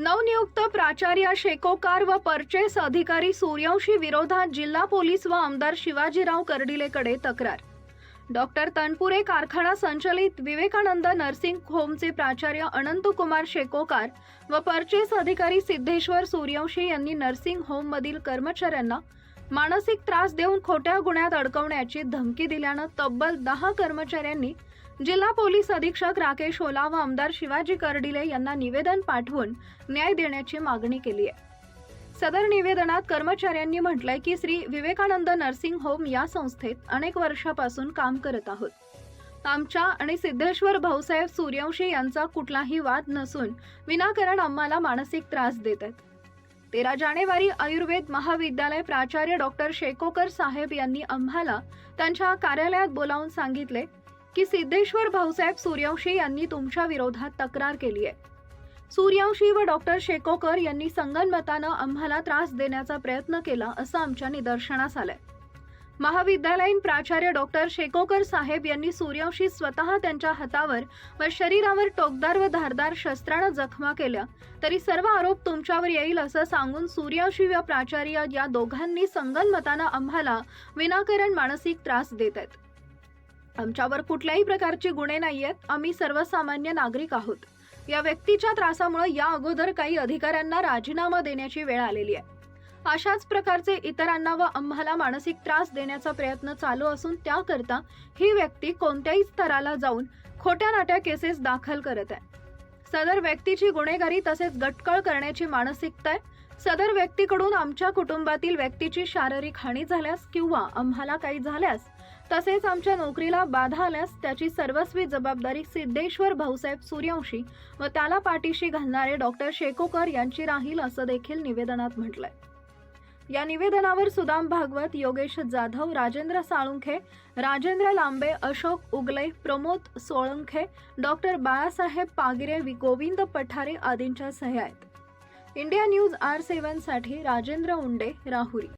नवनियुक्त प्राचार्य शेकोकार व परचेस अधिकारी सूर्यवंशी विरोधात जिल्हा पोलीस व आमदार शिवाजीराव कर्डिलेकडे तक्रार. डॉक्टर तनपुरे कारखाना संचलित विवेकानंद नर्सिंग होमचे प्राचार्य अनंतकुमार शेकोकार व परचेस अधिकारी सिद्धेश्वर सूर्यवंशी यांनी नर्सिंग होममधील कर्मचाऱ्यांना मानसिक त्रास देऊन खोट्या गुन्ह्यात अडकवण्याची धमकी दिल्यानं तब्बल दहा कर्मचाऱ्यांनी जिल्हा पोलीस अधीक्षक राकेश ओला व आमदार शिवाजी कर्डिले यांना निवेदन पाठवून न्याय देण्याची मागणी केली आहे. सदर निवेदनात कर्मचाऱ्यांनी म्हटलंय की श्री विवेकानंद नर्सिंग होम या संस्थेत अनेक वर्षापासून काम करत आहोत. आमच्या आणि सिद्धेश्वर भाऊसाहेब सूर्यवंशी यांचा कुठलाही वाद नसून विनाकारण आम्हाला मानसिक त्रास देत आहेत. तेरा जानेवारी आयुर्वेद महाविद्यालय प्राचार्य डॉक्टर शेकोकर साहेब यांनी आम्हाला त्यांच्या कार्यालयात बोलावून सांगितले की सिद्धेश्वर भाऊसाहेब सूर्यवंशी यांनी तुमच्या विरोधात तक्रार केली आहे. सूर्यवंशी व डॉक्टर शेकोकर यांनी संगनमतानं आम्हाला त्रास देण्याचा प्रयत्न केला असं आमच्या निदर्शनास आलंय. महाविद्यालयीन प्राचार्य डॉक्टर शेकोकर साहेब यांनी सूर्यवंशी स्वतः त्यांच्या हातावर व शरीरावर टोकदार व धारदार शस्त्रानं जखमा केल्या तरी सर्व आरोप तुमच्यावर येईल असं सांगून सूर्यवंशी व प्राचार्य या दोघांनी संगनमतानं आम्हाला विनाकारण मानसिक त्रास देत आहेत. आमच्यावर कुठल्याही प्रकारचे गुन्हे नाही आहेत आम्ही सर्वसामान्य नागरिक आहोत. या व्यक्तीच्या त्रासामुळे या अगोदर काही अधिकाऱ्यांना राजीनामा देण्याची वेळ आलेली आहे. अशाच प्रकारचे इतरांना व आम्हाला मानसिक त्रास देण्याचा प्रयत्न चालू असून त्याकरता ही व्यक्ती कोणत्याही स्तराला जाऊन खोट्या नाट्या केसेस दाखल करत आहे. सदर व्यक्तीची गुन्हेगारी तसेच गटकळ करण्याची मानसिकता आहे. सदर व्यक्तीकडून आमच्या कुटुंबातील व्यक्तीची शारीरिक हानी झाल्यास किंवा आम्हाला काही झाल्यास तसेच आमच्या नोकरीला बाधा आल्यास त्याची सर्वस्वी जबाबदारी सिद्धेश्वर भाऊसाहेब सूर्यवंशी व त्याला पाठीशी घालणारे डॉक्टर शेकोकर यांची राहील असं देखील निवेदनात म्हटलंय. या निवेदनावर सुदाम भागवत योगेश जाधव राजेंद्र साळुंखे राजेंद्र लांबे अशोक उगले प्रमोद सोळंखे डॉक्टर बाळासाहेब पागिरे वि- गोविंद पठारे आदींच्या सह्या आहेत. इंडिया न्यूज आर सेव्हनसाठी राजेंद्र उंडे राहुरी.